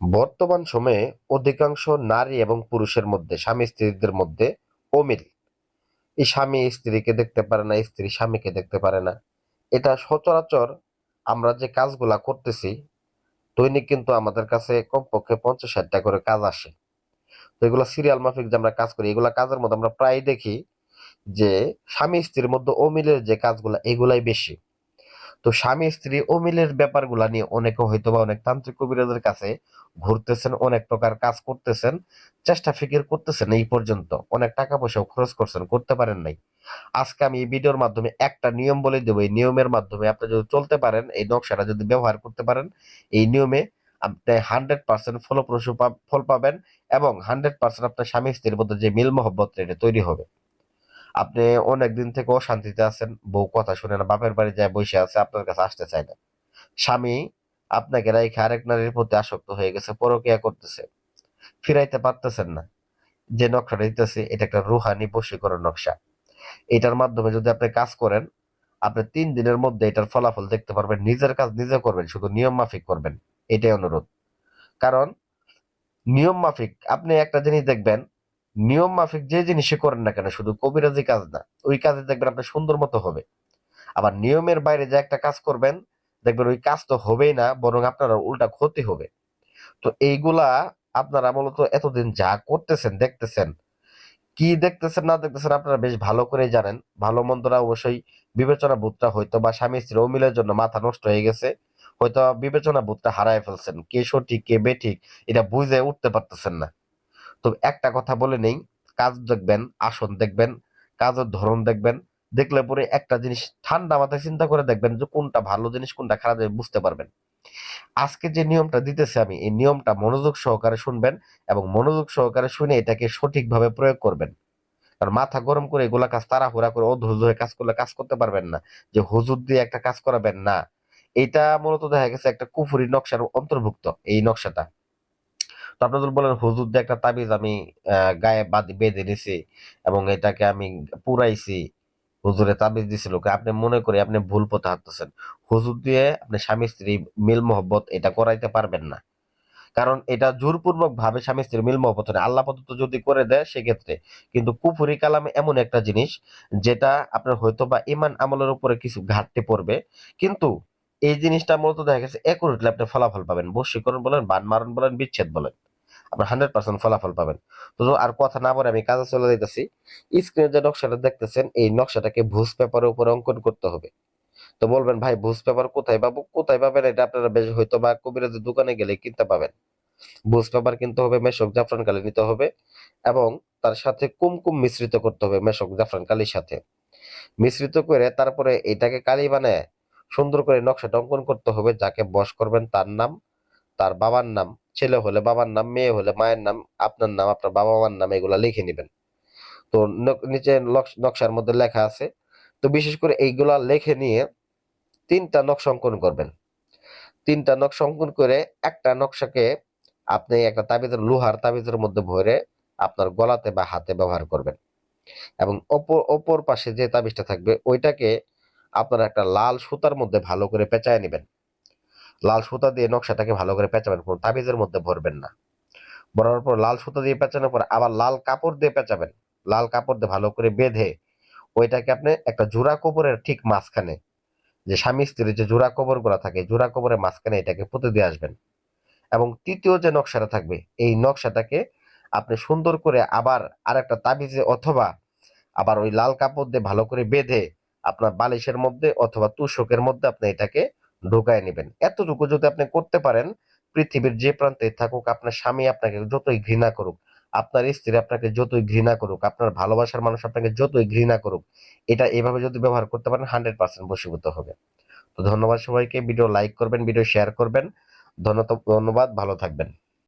বর্তমান সময়ে অধিকাংশ নারী এবং পুরুষের মধ্যে, স্বামী স্ত্রীদের মধ্যে অমিল। এই স্বামী স্ত্রীকে দেখতে পারে না, স্ত্রী স্বামীকে দেখতে পারে না। এটা সচরাচর আমরা যে কাজগুলা করতেছি, দৈনিক কিন্তু আমাদের কাছে কমপক্ষে পঞ্চাশ ষাটটা করে কাজ আসে। তো এগুলো সিরিয়াল মাফিক যে আমরা কাজ করি, এগুলা কাজের মধ্যে আমরা প্রায় দেখি যে স্বামী স্ত্রীর মধ্যে অমিলের যে কাজগুলা, এগুলাই বেশি। তো স্বামী, স্ত্রী অমিলের ব্যাপারগুলা নিয়ে অনেকে হয়তো বা অনেক তান্ত্রিক কবিরাজের কাছে ঘুরতেছেন, অনেক প্রকার কাজ করতেছেন, চেষ্টা ফিকির করতেছেন এই পর্যন্ত। অনেক টাকা পয়সাও খরচ করছেন, করতে পারেন নাই। আজকে আমি এই ভিডিওর মাধ্যমে একটা নিয়ম বলে দেবো। এই নিয়মের মাধ্যমে আপনি যদি চলতে পারেন, এই নকশাটা যদি ব্যবহার করতে পারেন, এই নিয়মে আপনি হান্ড্রেড পার্সেন্ট ফলপ্রসূ ফল পাবেন এবং হান্ড্রেড পার্সেন্ট আপনার স্বামী, স্ত্রীর মধ্যে যে মিল মহব্বত এটা তৈরি হবে। আপনি অনেক দিন থেকে অশান্তিতে আছেন, বউ কথা শুনে না, বাপের বাড়ি যায় বসে আছে, আপনার কাছে আসতে চায় না। স্বামী আপনাকে রেখে আরেক নারীর প্রতি আসক্ত হয়ে গেছে, পরকিয়া করতেছে। ফিরাইতে পারতেছেন না। যে নকশাটা দিতেছে, এটা একটা রুহানি বশীকরণ নকশা। এটার মাধ্যমে যদি আপনি কাজ করেন, আপনি তিন দিনের মধ্যে এটার ফলাফল দেখতে পারবেন, নিজের কাজ নিজে করবেন, শুধু নিয়ম মাফিক করবেন। এটাই অনুরোধ। কারণ, নিয়ম মাফিক, আপনি একটা জিনিস দেখবেন নিয়ম মাফিক যে জিনিসই করেন না কেন, শুধু কবিরাজি কাজ না, ওই কাজে দেখবেন আপনার সুন্দর মতো হবে। আবার নিয়মের বাইরে যে একটা কাজ করবেন, দেখবেন ওই কাজ তো হবেই না, বরং আপনার উল্টা ক্ষতি হবে। তো এইগুলা আপনারা মূলত এতদিন যা করতেছেন, দেখতেছেন, কি দেখতেছেন, না দেখতেছেন আপনারা বেশ ভালো করে জানেন। ভালো মন্দরা অবশ্যই বিবেচনা বুথটা হয়তো বা স্বামী স্ত্রী অমিলের জন্য মাথা নষ্ট হয়ে গেছে, হয়তো বিবেচনা বুথটা হারায় ফেলছেন। কে সঠিক, কে বেঠিক, এটা বুঝে উঠতে পারতেছেন না। তো একটা কথা বলে নেই, কাজ দেখবেন, আসন দেখবেন, কাজের ধরন দেখবেন, দেখলে পরে একটা জিনিস ঠান্ডা মাথায় চিন্তা করে দেখবেন যে কোনটা ভালো জিনিস, কোনটা খারাপ জিনিস বুঝতে পারবেন। আজকে যে নিয়মটা দিতেছে আমি, এই নিয়মটা মনোযোগ সহকারে শুনবেন এবং মনোযোগ সহকারে শুনে এটাকে সঠিকভাবে প্রয়োগ করবেন। কারণ মাথা গরম করে এগুলা কাজ তাড়াহুড়া করে অধৈর্য হয়ে কাজ করলে কাজ করতে পারবেন না, যে হুজুর দিয়ে একটা কাজ করাবেন না। এটা মূলত দেখা গেছে একটা কুফুরি নকশার অন্তর্ভুক্ত, এই নকশাটা। তো বলেন হুজুর দিয়ে একটা তাবিজ আমি গায়ে বাঁধি, বেঁধে নিছি এবং এটাকে আমি পুরাইছি হুজুরে তাবিজ দিছিল আপনি মনে করে আপনি ভুল পথে হাঁটতেছেন। হুজুর দিয়ে আপনি স্বামী স্ত্রী মিল মহব্বত এটা করাইতে পারবেন না। কারণ এটা জোরপূর্বক ভাবে স্বামী স্ত্রী মিল মহব্বত নেই আল্লাহ প্রদত্ত যদি করে দেয় সেক্ষেত্রে কিন্তু কুফুরি কালাম এমন একটা জিনিস যেটা আপনার হয়তো বা ইমান আমলের উপরে কিছু ঘাটতি পড়বে। কিন্তু এই জিনিসটা মূলত দেখা গেছে একুরেটলি আপনি ফলাফল পাবেন। বশীকরণ বলেন বান মারণ বলেন, বিচ্ছেদ বলেন। আপনার হান্ড্রেড পার্সেন্ট ফলাফল পাবেন। তো আর কথা না বলে আমি কাজে চলে যেতেছি স্ক্রিনে যে নকশাটা দেখতেছেন, এই নকশাটাকে ভুজ পেপারের উপরে অঙ্কন করতে হবে। তো বলবেন, ভাই, ভুজ পেপার কোথায় পাবো? কোথায় পাবেন? এটা আপনারা বেশ হয়তো বা কবিরাজের দোকানে গেলে কিনতে পাবেন। ভুজ পেপার কিনতে হবে, মেশক জাফরান কালি নিতে হবে এবং তার সাথে কুমকুম মিশ্রিত করতে হবে মেশক জাফরান কালির সাথে। মিশ্রিত করে তারপরে এটাকে কালি বানায় সুন্দর করে নকশাটা অঙ্কন করতে হবে, যাকে বশ করবেন তার নাম তার বাবার নাম, ছেলে হলে বাবার নাম, মেয়ে হলে মায়ের নাম, আপনার নাম, আপনার বাবা মার নাম, এগুলা লিখে নেবেন। তো নিচে নকশার মধ্যে লেখা আছে। তো বিশেষ করে এইগুলা লিখে নিয়ে তিনটা নকশা অঙ্কন করবেন। তিনটা নকশা অঙ্কন করে একটা নকশাকে আপনি একটা তাবিজের লোহার তাবিজের মধ্যে ভরে আপনার গলাতে বা হাতে ব্যবহার করবেন। এবং অপর অপর পাশে যে তাবিজটা থাকবে, ওইটাকে আপনার একটা লাল সুতার মধ্যে ভালো করে পেঁচায় নেবেন। লাল সুতা দিয়ে নকশাটাকে ভালো করে পেঁচাবেন, কোনো তাবিজের মধ্যে ভরবেন না। ভরার পর লাল সুতা দিয়ে পেঁচানোর পর আবার লাল কাপড় দিয়ে পেঁচাবেন। লাল কাপড় দিয়ে ভালো করে বেঁধে ওইটাকে আপনি একটা জোড়া কবরের ঠিক মাঝখানে, যে স্বামী স্ত্রীর যে জোড়া কবরগুলা থাকে জোড়া কবরের মাঝখানে এটাকে পুঁতে দিয়ে আসবেন। এবং তৃতীয় যে নকশাটা থাকবে, এই নকশাটাকে আপনি সুন্দর করে আবার আরেকটা তাবিজে অথবা আবার ওই লাল কাপড় দিয়ে ভালো করে বেঁধে আপনার বালিশের মধ্যে অথবা তুষকের মধ্যে আপনি এটাকে ঢুকায় নেবেন। এতটুকু যদি আপনি করতে পারেন, পৃথিবীর যে প্রান্তে থাকুক, আপনার স্বামী আপনাকে যতই ঘৃণা করুক, আপনার স্ত্রী আপনাকে যতই ঘৃণা করুক, আপনার ভালোবাসার মানুষ আপনাকে যতই ঘৃণা করুক, এটা এভাবে যদি ব্যবহার করতে পারেন, হান্ড্রেড পার্সেন্ট বসীভূত হবে। তো ধন্যবাদ সবাইকে। ভিডিও লাইক করবেন, ভিডিও শেয়ার করবেন। ধন্যবাদ। ভালো থাকবেন।